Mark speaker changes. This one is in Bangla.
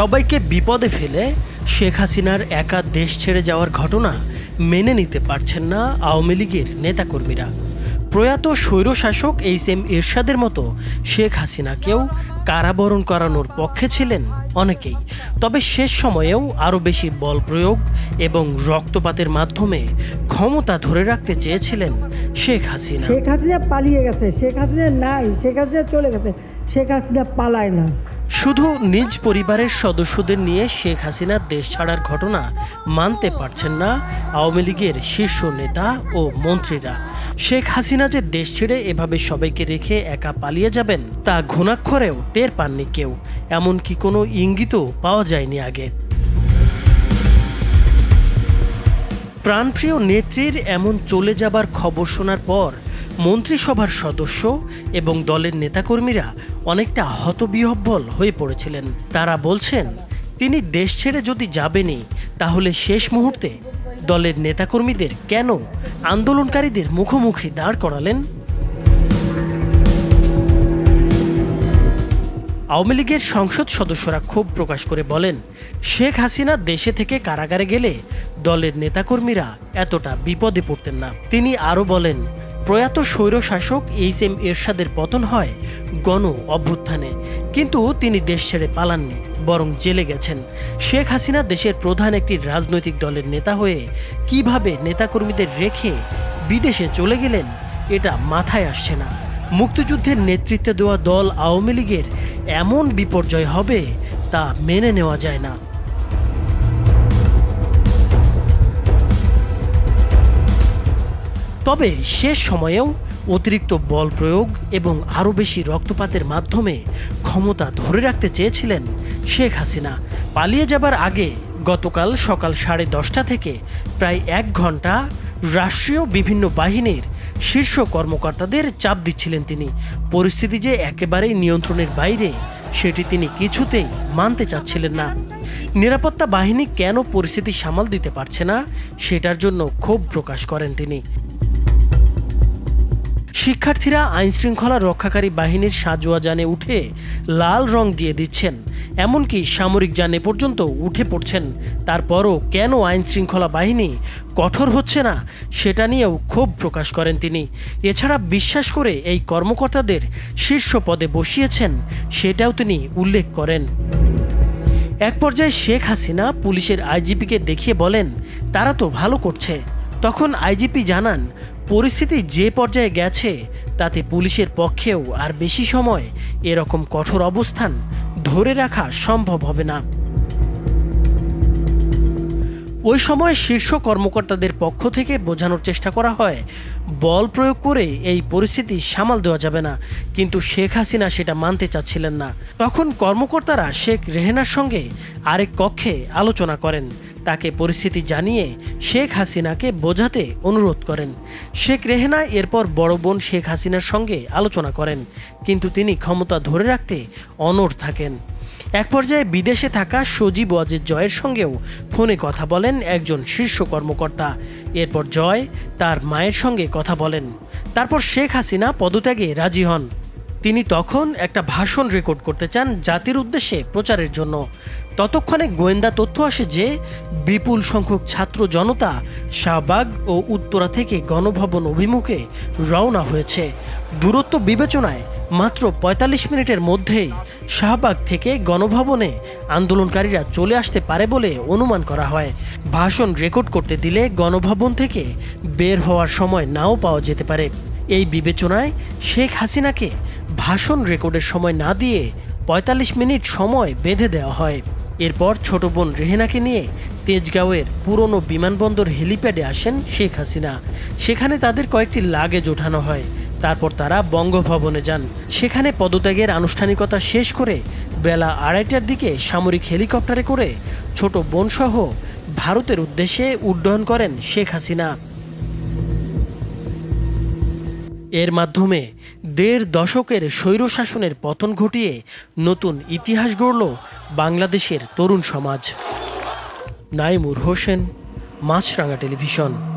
Speaker 1: সবাইকে বিপদে ফেলে শেখ হাসিনার একা দেশ ছেড়ে যাওয়ার ঘটনা মেনে নিতে পারছেন না আওয়ামী লীগের নেতাকর্মীরা। প্রয়াত স্বৈরশাসক এইচ এম এরশাদের মতো শেখ হাসিনাকেও কারাবরণ করানোর পক্ষে ছিলেন অনেকেই। তবে শেষ সময়েও আরও বেশি বল প্রয়োগ এবং রক্তপাতের মাধ্যমে ক্ষমতা ধরে রাখতে চেয়েছিলেন শেখ হাসিনা।
Speaker 2: শেখ হাসিনা পালিয়ে গেছে, শেখ হাসিনা নাই, শেখ হাসিনা চলে গেছে, শেখ হাসিনা পালায় না।
Speaker 1: শুধু নিজ পরিবারের সদস্যদের নিয়ে শেখ হাসিনা দেশ ছাড়ার ঘটনা মানতে পারছেন না আওয়ামী লীগের শীর্ষ নেতা ও মন্ত্রীরা। শেখ হাসিনা যে দেশ ছেড়ে এভাবে সবাইকে রেখে একা পালিয়ে যাবেন, তা ঘুণাক্ষরেও টের পাননি কেউ। এমনকি কোনো ইঙ্গিতও পাওয়া যায়নি আগে। প্রাণপ্রিয় নেত্রীর এমন চলে যাবার খবর শোনার পর মন্ত্রিসভার সদস্য এবং দলের নেতাকর্মীরা অনেকটা হতবিহব্বল হয়ে পড়েছিলেন। তারা বলছেন, তিনি দেশ ছেড়ে যদি যাবেনই, তাহলে শেষ মুহূর্তে দলের নেতাকর্মীদের কেন আন্দোলনকারীদের মুখোমুখি দাঁড় করালেন? আওয়ামী লীগের সংসদ সদস্যরা ক্ষোভ প্রকাশ করে বলেন, শেখ হাসিনা দেশে থেকে কারাগারে গেলে দলের নেতাকর্মীরা এতটা বিপদে পড়তেন না। তিনি আরও বলেন প্রয়াত স্বৈরশাসক এইচ এম এরশাদের পতন হয় গণ অভ্যুত্থানে। কিন্তু তিনি দেশ ছেড়ে পালাননি, বরং জেলে গেছেন। শেখ হাসিনা দেশের প্রধান একটি রাজনৈতিক দলের নেতা হয়ে কীভাবে নেতাকর্মীদের রেখে বিদেশে চলে গেলেন, এটা মাথায় আসছে না। মুক্তিযুদ্ধের নেতৃত্বে দেওয়া দল আওয়ামী লীগের এমন বিপর্যয় হবে তা মেনে নেওয়া যায় না। তবে শেষ সময়েও অতিরিক্ত বল প্রয়োগ এবং আরও বেশি রক্তপাতের মাধ্যমে ক্ষমতা ধরে রাখতে চেয়েছিলেন শেখ হাসিনা। পালিয়ে যাবার আগে গতকাল সকাল সাড়ে দশটা থেকে প্রায় এক ঘণ্টা রাষ্ট্রীয় বিভিন্ন বাহিনীর শীর্ষ কর্মকর্তাদের চাপ দিচ্ছিলেন তিনি। পরিস্থিতি যে একেবারেই নিয়ন্ত্রণের বাইরে, সেটি তিনি কিছুতেই মানতে চাচ্ছিলেন না। নিরাপত্তা বাহিনী কেন পরিস্থিতি সামাল দিতে পারছে না, সেটার জন্য ক্ষোভ প্রকাশ করেন তিনি। শিক্ষার্থীরা আইনশৃঙ্খলা রক্ষাকারী বাহিনীর সাজোয়া যানে উঠে লাল রং দিয়ে দিচ্ছেন। এমনকি সামরিক যানে পর্যন্ত উঠে পড়ছেন। তারপরও কেন আইন শৃঙ্খলা বাহিনী কঠোর হচ্ছে না, সেটা নিয়েও ক্ষোভ প্রকাশ করেন তিনি। এছাড়া বিশ্বাস করে এই কর্মকর্তাদের শীর্ষ পদে বসিয়েছেন, সেটাও তিনি উল্লেখ করেন। এক পর্যায়ে শেখ হাসিনা পুলিশের আইজিপিকে দেখিয়ে বলেন, তারা তো ভালো করছে। তখন আইজিপি জানান পরিস্থিতি যে পর্যায়ে গেছে, তাতে পুলিশের পক্ষেও আর বেশি সময় এরকম কঠোর অবস্থান ধরে রাখা সম্ভব হবে না। ওই সময় শীর্ষ কর্মকর্তাদের পক্ষ থেকে বোঝানোর চেষ্টা করা হয়, বল প্রয়োগ করে এই পরিস্থিতি সামাল দেওয়া যাবে না। কিন্তু শেখ হাসিনা সেটা মানতে চাচ্ছিলেন না। তখন কর্মকর্তারা শেখ রেহেনার সঙ্গে আরেক কক্ষে আলোচনা করেন। তাকে পরিস্থিতি জানিয়ে শেখ হাসিনাকে বোঝাতে অনুরোধ করেন। শেখ রেহেনা এরপর বড় বোন শেখ হাসিনার সঙ্গে আলোচনা করেন। কিন্তু তিনি ক্ষমতা ধরে রাখতে অনড় থাকেন। এক পর্যায়ে বিদেশে থাকা সজীব ওয়াজেদ জয়ের সঙ্গেও ফোনে কথা বলেন একজন শীর্ষ কর্মকর্তা। এরপর জয় তার মায়ের সঙ্গে কথা বলেন। তারপর শেখ হাসিনা পদত্যাগে রাজি হন। তিনি তখন একটা ভাষণ রেকর্ড করতে চান জাতির উদ্দেশ্যে প্রচারের জন্য। ততক্ষণে গোয়েন্দা তথ্য আসে যে, বিপুল সংখ্যক ছাত্র জনতা শাহবাগ ও উত্তরা থেকে গণভবন অভিমুখে রওনা হয়েছে। দূরত্ব বিবেচনায় মাত্র ৪৫ মিনিটের মধ্যেই শাহবাগ থেকে গণভবনে আন্দোলনকারীরা চলে আসতে পারে বলে অনুমান করা হয়। ভাষণ রেকর্ড করতে দিলে গণভবন থেকে বের হওয়ার সময় নাও পাওয়া যেতে পারে। এই বিবেচনায় শেখ হাসিনাকে ভাষণ রেকর্ডের সময় না দিয়ে ৪৫ মিনিট সময় বেঁধে দেওয়া হয়। এরপর ছোট বোন রেহেনাকে নিয়ে তেজগাঁওয়ের পুরনো বিমানবন্দর হেলিপ্যাডে আসেন শেখ হাসিনা। সেখানে তাদের কয়েকটি লাগেজ ওঠানো হয়। তারপর তারা বঙ্গভবনে যান। সেখানে পদত্যাগের আনুষ্ঠানিকতা শেষ করে বেলা আড়াইটার দিকে সামরিক হেলিকপ্টারে করে ছোট বোনসহ ভারতের উদ্দেশ্যে উড্ডয়ন করেন শেখ হাসিনা। এর মাধ্যমে দেড় দশকের স্বৈরশাসনের পতন ঘটিয়ে নতুন ইতিহাস গড়ল বাংলাদেশের তরুণ সমাজ। নাইমুর হোসেন, মাছরাঙা টেলিভিশন।